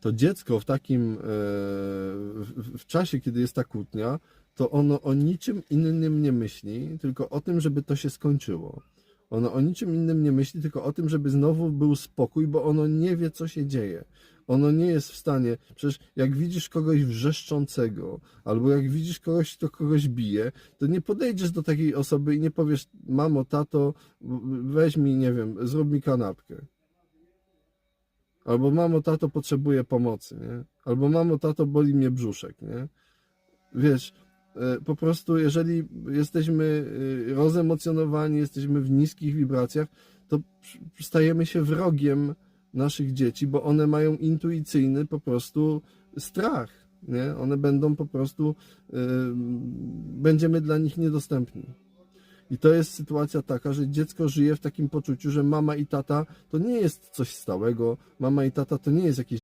to dziecko w takim, e, w, czasie, kiedy jest ta kłótnia, to ono o niczym innym nie myśli, tylko o tym, żeby to się skończyło. Ono o niczym innym nie myśli, tylko o tym, żeby znowu był spokój, bo ono nie wie, co się dzieje. Ono nie jest w stanie, przecież jak widzisz kogoś wrzeszczącego, albo jak widzisz kogoś, kto kogoś bije, to nie podejdziesz do takiej osoby i nie powiesz, mamo, tato, weź mi, nie wiem, zrób mi kanapkę. Albo mamo, tato, potrzebuję pomocy, nie? Albo mamo, tato, boli mnie brzuszek, nie? Wiesz, e, po prostu jeżeli jesteśmy e, rozemocjonowani, jesteśmy w niskich wibracjach, to stajemy się wrogiem naszych dzieci, bo one mają intuicyjny po prostu strach, nie? One będą po prostu, e, będziemy dla nich niedostępni. I to jest sytuacja taka, że dziecko żyje w takim poczuciu, że mama i tata to nie jest coś stałego, mama i tata to nie jest jakieś